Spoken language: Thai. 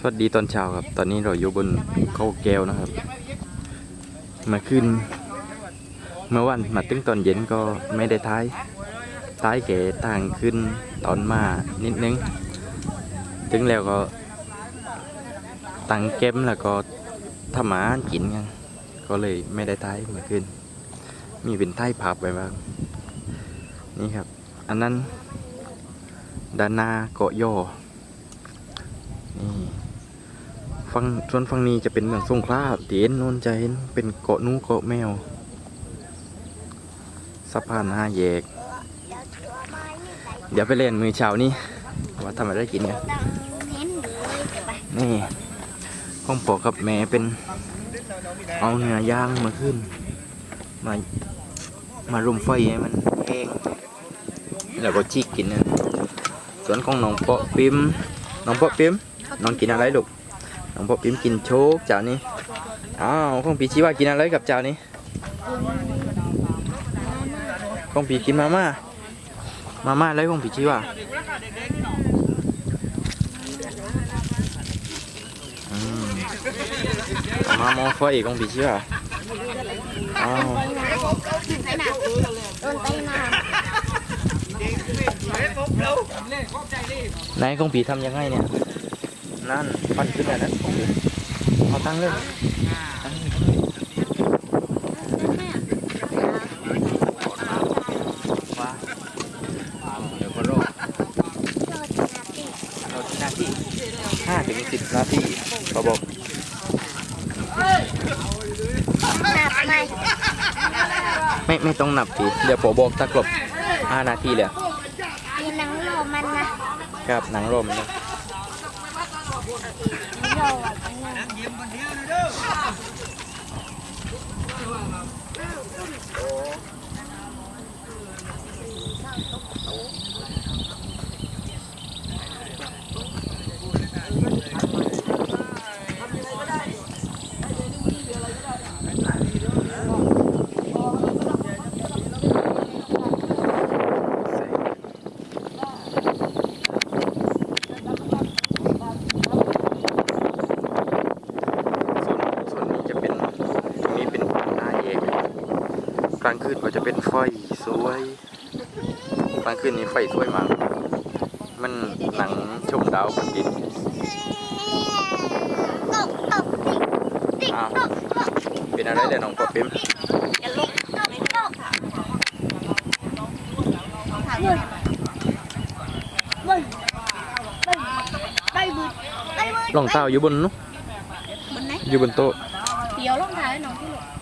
สวัสดีตอนเช้าครับ ตอนนี้เราอยู่บนเขาแก้วนะครับมาขึ้น เมื่อวันมาตึงตอนเย็นก็ไม่ได้ท้ายท้ายแก่ต่างขึ้นตอนมานิดนึง ถึงแล้วก็ตังเก็มแล้วก็ทำหมากินกันก็เลยไม่ได้ท้ายมื่อคืนมีเป็นท้ายผับไปบ้าง นี่ครับ อันนั้นดานหนาเกาะย่อนี่ ฝั่งส่วนฝั่งนี้จะเป็นเมืองสงขลาเตียนโนนจะเห็นเป็นเกาะนูเกาะแมวสะพานห้าแยก เดี๋ยวไปเล่นมือเช้านี้ว่าทำอะไรกินกันนี่ห้องปอกับแม่เป็นเอาเนื้อย่างมาขึ้น มามารุมไฟให้มันแห้งแล้วก็ชีกกินนะส่วนของน้องเปาะปิมน้องเปาะปิมน้องกินอะไรลูก น้องเปาะปิมกินโชกเจ้านี้อ้าวของปีชีว่ากินอะไรกับเจ้านี้ของปีกินมาม่ามาม่าอะไรของปีชีว่าอืมมาหมอไฟของปีชีว่าอ้าวไหนของผีทำยังไงเนี่ย นั่นฟันขึ้นแล้วนะเอาตั้งเลยห้าถึงสิบนาทีเขาบอกไม่ไม่ต้องนับทีเดี๋ยวผมบอกถ้ากลบห้านาทีเลยมีหนังโลมันนะครับหนังรมนะโลอะ จังเลย ส่วนส่วนนี้จะเป็นตรงนี้เป็นหน้าแยก กลางคืนก็จะเป็นไฟสวยกลางคืนนี้ไฟสวยมาก มันหนังชมดาวบนดินตกตกติ๊กติ๊กอ้าวตกตกเป็นอะไรเลยน้องปอปิมอย่าลุกตกตกบึ้นบึ้นไปบึ้นไปบึ้นรองเท้าอยู่บนนู้นบนไหนอยู่บนโต๊ะเดี๋ยวลงท้ายน้องที่ลูก